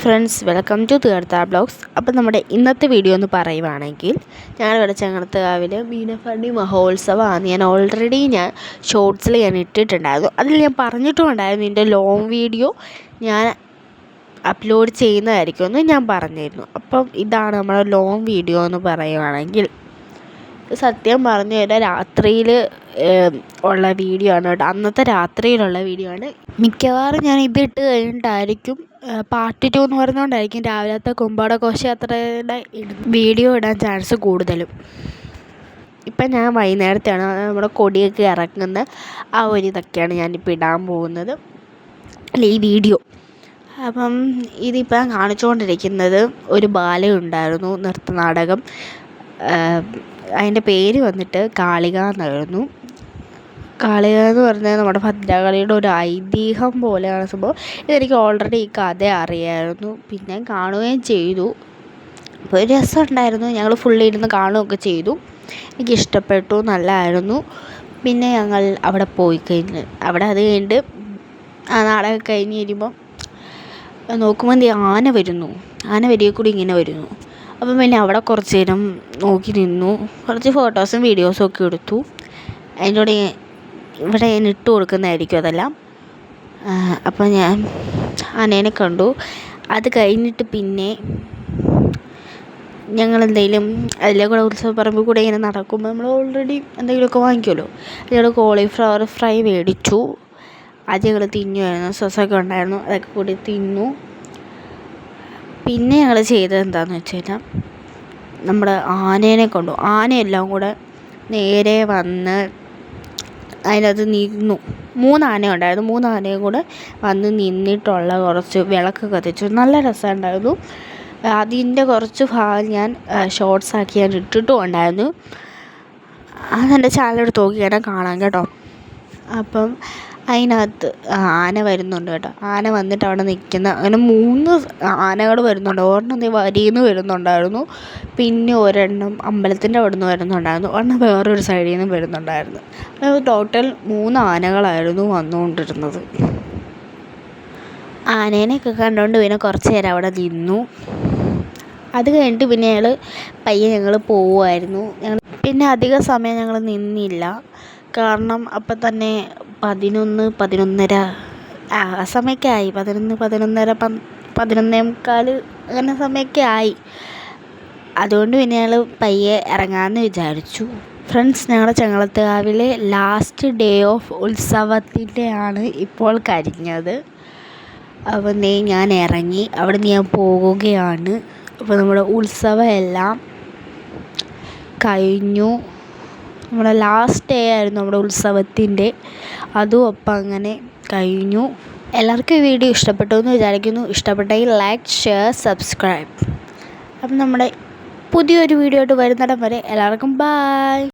Friends welcome to Theertha blogs. അപ്പോൾ നമ്മുടെ ഇന്നത്തെ വീഡിയോ എന്ന് പറയുവാണെങ്കിൽ ഞാനിവിടെ ചങ്ങനത്തുകാവിൽ മീനഫണ്ടി മഹോത്സവമാണ്. ഞാൻ ഓൾറെഡി ഞാൻ ഷോർട്സിൽ ഞാൻ ഇട്ടിട്ടുണ്ടായിരുന്നു. അതിൽ ഞാൻ പറഞ്ഞിട്ടും ഉണ്ടായിരുന്നു ഇതിന്റെ ലോങ് വീഡിയോ ഞാൻ അപ്ലോഡ് ചെയ്യുന്നതായിരിക്കും എന്ന് ഞാൻ പറഞ്ഞിരുന്നു. അപ്പം ഇതാണ് നമ്മുടെ ലോങ് വീഡിയോ എന്ന് പറയുവാണെങ്കിൽ സത്യം പറഞ്ഞു കഴിഞ്ഞാൽ രാത്രിയിൽ ഉള്ള വീഡിയോ ആണ് കേട്ടോ. അന്നത്തെ രാത്രിയിലുള്ള വീഡിയോ ആണ്. മിക്കവാറും ഞാൻ ഇതിട്ട് കഴിഞ്ഞിട്ടായിരിക്കും പാർട്ട് ടു എന്ന് പറഞ്ഞുകൊണ്ടായിരിക്കും രാവിലത്തെ കുമ്പാട ഘോഷയാത്രയുടെ വീഡിയോ ഇടാൻ ചാൻസ് കൂടുതലും. ഇപ്പം ഞാൻ വൈകുന്നേരത്തെയാണ് നമ്മുടെ കൊടിയൊക്കെ ഇറങ്ങുന്ന ആ ഒരു ഇതൊക്കെയാണ് ഞാനിപ്പോൾ ഇടാൻ പോകുന്നത്. അല്ല ഈ വീഡിയോ അപ്പം ഇതിപ്പം കാണിച്ചുകൊണ്ടിരിക്കുന്നത് ഒരു ബാലയുണ്ടായിരുന്നു നൃത്തനാടകം. അതിന്റെ പേര് വന്നിട്ട് കാളിക എന്നായിരുന്നു കാളിക എന്ന് പറഞ്ഞാൽ നമ്മുടെ ഭദ്രകാളിയുടെ ഒരു ഐതിഹ്യം പോലെയാണ് സംഭവം. ഇതെനിക്ക് ഓൾറെഡി ഈ കഥ അറിയായിരുന്നു. പിന്നെ കാണുകയും ചെയ്തു. അപ്പോൾ ഒരു രസമുണ്ടായിരുന്നു ഞങ്ങൾ ഫുള്ളി ഇരുന്ന് കാണുകയൊക്കെ ചെയ്തു. എനിക്ക് ഇഷ്ടപ്പെട്ടു. നല്ലതായിരുന്നു പിന്നെ ഞങ്ങൾ അവിടെ പോയി കഴിഞ്ഞ്. അവിടെ അത് കഴിഞ്ഞിട്ട് ആ നാടകം കഴിഞ്ഞ് കഴിയുമ്പം നോക്കുമ്പോൾ എന്ത് ആന വരുന്നു. ആന വരികയിൽ കൂടി ഇങ്ങനെ വരുന്നു. അപ്പം പിന്നെ അവിടെ കുറച്ച് നേരം നോക്കി നിന്നു. കുറച്ച് ഫോട്ടോസും വീഡിയോസും ഒക്കെ എടുത്തു. അതിന്റെ കൂടെ ഇവിടെ ഞാൻ ഇട്ട് കൊടുക്കുന്നതായിരിക്കും അതെല്ലാം. അപ്പോൾ ഞാൻ ആനേനെ കണ്ടു. അത് കഴിഞ്ഞിട്ട് പിന്നെ ഞങ്ങൾ എന്തെങ്കിലും അതിലെ കൂടെ ഉത്സവപ്പറമ്പിൽ കൂടെ ഇങ്ങനെ നടക്കുമ്പോൾ നമ്മൾ ഓൾറെഡി എന്തെങ്കിലുമൊക്കെ വാങ്ങിക്കുമല്ലോ. ഞങ്ങൾ കോളിഫ്ലവർ ഫ്രൈ മേടിച്ചു. അത് ഞങ്ങൾ തിന്നുമായിരുന്നു സോസൊക്കെ ഉണ്ടായിരുന്നു. അതൊക്കെ കൂടി തിന്നു. പിന്നെ ഞങ്ങൾ ചെയ്തത് എന്താണെന്ന് വെച്ച് കഴിഞ്ഞാൽ നമ്മുടെ ആനേനെ കൊണ്ടു. ആനയെല്ലാം കൂടെ നേരെ വന്ന് അതിനകത്ത് നിന്നു. മൂന്ന് ഉണ്ടായിരുന്നു മൂന്ന് ആനയും കൂടെ വന്ന് നിന്നിട്ടുള്ള കുറച്ച് വിളക്ക് കത്തിച്ചു. നല്ല രസമുണ്ടായിരുന്നു. അതിന്റെ കുറച്ച് ഭാഗം ഞാൻ ഷോർട്സ് ആക്കി ഞാൻ ഇട്ടിട്ടും ഉണ്ടായിരുന്നു അതെന്റെ ചാനലെടുത്ത് കഴിഞ്ഞാൽ കാണാം കേട്ടോ. അപ്പം അതിനകത്ത് ആന വരുന്നുണ്ട് കേട്ടോ. ആന വന്നിട്ട് അവിടെ നിൽക്കുന്ന അങ്ങനെ മൂന്ന് ആനകൾ വരുന്നുണ്ട്. ഒരെണ്ണം ദേ വരിയിൽ നിന്ന് വരുന്നുണ്ടായിരുന്നു. പിന്നെ ഒരെണ്ണം അമ്പലത്തിന്റെ അവിടെ നിന്ന് വരുന്നുണ്ടായിരുന്നു. ഒരെണ്ണം വേറൊരു സൈഡിൽ നിന്ന് വരുന്നുണ്ടായിരുന്നു. അതായത് ടോട്ടൽ മൂന്ന് ആനകളായിരുന്നു വന്നുകൊണ്ടിരുന്നത്. ആനേനെയൊക്കെ കണ്ടുകൊണ്ട് പിന്നെ കുറച്ച് നേരം അവിടെ നിന്നു. അത് കഴിഞ്ഞിട്ട് പിന്നെ ഞങ്ങൾ പയ്യെ ഞങ്ങൾ പോവുമായിരുന്നു ഞങ്ങൾ പിന്നെ അധിക സമയം ഞങ്ങൾ നിന്നില്ല. കാരണം അപ്പം തന്നെ പതിനൊന്ന് പതിനൊന്നര. ആ ആ സമയമൊക്കെ ആയി. പതിനൊന്ന് പതിനൊന്നര പതിനൊന്നേ മുക്കാൽ അങ്ങനെ സമയമൊക്കെ ആയി. അതുകൊണ്ട് പിന്നെ ഞങ്ങൾ പയ്യെ ഇറങ്ങാമെന്ന് വിചാരിച്ചു. ഫ്രണ്ട്സ് ഞങ്ങളുടെ ചങ്ങളത്തുകാവിലെ ലാസ്റ്റ് ഡേ ഓഫ് ഉത്സവത്തിന്റെ ആണ് ഇപ്പോൾ കരിഞ്ഞത് അപ്പോൾ നീ ഞാൻ ഇറങ്ങി. അവിടെ ഞാൻ പോവുകയാണ്. അപ്പോൾ നമ്മുടെ ഉത്സവം എല്ലാം കഴിഞ്ഞു. നമ്മുടെ ലാസ്റ്റ് ഡേ ആയിരുന്നു നമ്മുടെ ഉത്സവത്തിന്റെ. അതും ഒപ്പം അങ്ങനെ കഴിഞ്ഞു. എല്ലാവർക്കും ഈ വീഡിയോ ഇഷ്ടപ്പെട്ടു എന്ന് വിചാരിക്കുന്നു. ഇഷ്ടപ്പെട്ടെങ്കിൽ ലൈക്ക് ഷെയർ സബ്സ്ക്രൈബ് അപ്പം നമ്മുടെ പുതിയൊരു വീഡിയോ ആയിട്ട് വരുന്നിടം വരെ എല്ലാവർക്കും ബായ്